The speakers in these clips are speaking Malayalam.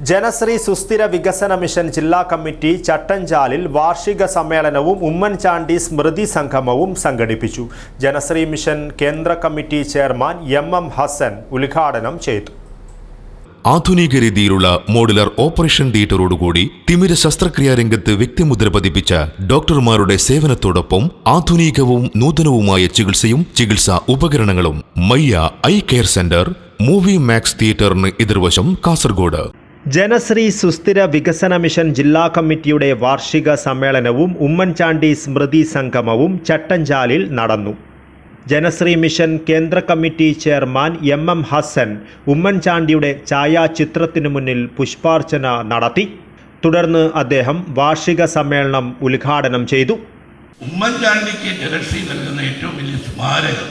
ജനശ്രീ സുസ്ഥിര വികസന മിഷൻ ജില്ലാ കമ്മിറ്റി ചട്ടഞ്ചാലിൽ വാർഷിക സമ്മേളനവും ഉമ്മൻചാണ്ടി സ്മൃതി സംഗമവും സംഘടിപ്പിച്ചു. ജനശ്രീ മിഷൻ കേന്ദ്ര committee chairman M M Hassan ഉദ്ഘാടനം ചെയ്തു. ആധുനിക രീതിയിലുള്ള മോഡുലർ ഓപ്പറേഷൻ തിയേറ്ററോടുകൂടി തിമിര ശസ്ത്രക്രിയാ രംഗത്ത് വ്യക്തിമുദ്ര പതിപ്പിച്ച ഡോക്ടർമാരുടെ സേവനത്തോടൊപ്പം ആധുനികവും നൂതനവുമായ ചികിത്സയും ചികിത്സാ ഉപകരണങ്ങളും Mayya eye care centre movie max തിയേറ്ററിന് എതിർവശം കാസർഗോഡ്. ജനശ്രീ സുസ്ഥിര വികസന മിഷൻ ജില്ലാ കമ്മിറ്റിയുടെ വാർഷിക സമ്മേളനവും ഉമ്മൻചാണ്ടി സ്മൃതി സംഗമവും ചട്ടഞ്ചാലിൽ നടന്നു. ജനശ്രീ മിഷൻ കേന്ദ്ര committee chairman M M Hassan ഉമ്മൻചാണ്ടിയുടെ ഛായാചിത്രത്തിനു മുന്നിൽ പുഷ്പാർച്ചന നടത്തി. തുടർന്ന് അദ്ദേഹം വാർഷിക സമ്മേളനം ഉദ്ഘാടനം ചെയ്തു. ഉമ്മൻചാണ്ടിക്ക് ജനശ്രീ നൽകുന്ന ഏറ്റവും വലിയ സ്മാരകം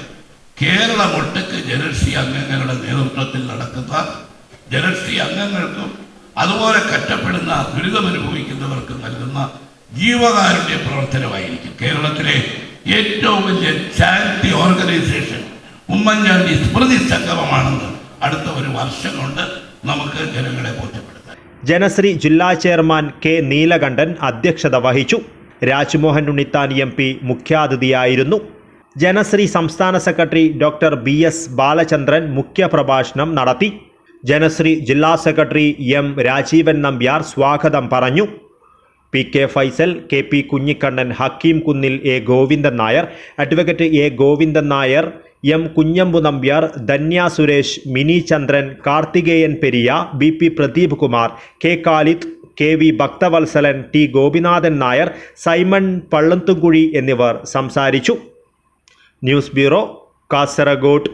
കേരളമൊട്ടുക്ക് ജനശ്രീ അംഗങ്ങളുടെ നേതൃത്വത്തിൽ നടക്കുന്ന ജനശ്രീ അംഗങ്ങൾക്കും അതുപോലെ കറ്റപ്പെടുന്ന ദുരിതമനുഭവിക്കുന്നവർക്ക് നൽകുന്ന ജീവകാരുണ്യ പ്രവർത്തനമായിരിക്കും. കേരളത്തിലെ ഏറ്റവും വലിയ ചാരിറ്റി ഓർഗനൈസേഷൻ ഉമ്മൻചാണ്ടി സ്മൃതി സംഗമമാണെന്ന് അടുത്ത ഒരു വർഷം കൊണ്ട് നമുക്ക് ജനങ്ങളെ ബോധ്യപ്പെടുത്താം. ജനശ്രീ ജില്ലാ ചെയർമാൻ കെ നീലകണ്ഠൻ അധ്യക്ഷത വഹിച്ചു. രാജ്മോഹൻ ഉണ്ണിത്താൻ എം പി മുഖ്യാതിഥിയായിരുന്നു. ജനശ്രീ സംസ്ഥാന secretary doctor B S Balachandran മുഖ്യപ്രഭാഷണം നടത്തി. ജനശ്രീ ജില്ലാ സെക്രട്ടറി എം രാജീവൻ നമ്പ്യാർ സ്വാഗതം പറഞ്ഞു. P K Faisal K P Kunhikannan Hakeem Kunnil A Govindan Nair advocate A Govindan Nair M Kunhambu Nambiar Dhanya Suresh Mini Chandran Karthikeyan Periya B P Pradeep Kumar K Khalid K V Bhakthavalsalan T Gopinathan Nair Simon Pallanthumkuzhi എന്നിവർ സംസാരിച്ചു. News bureau Kasaragod.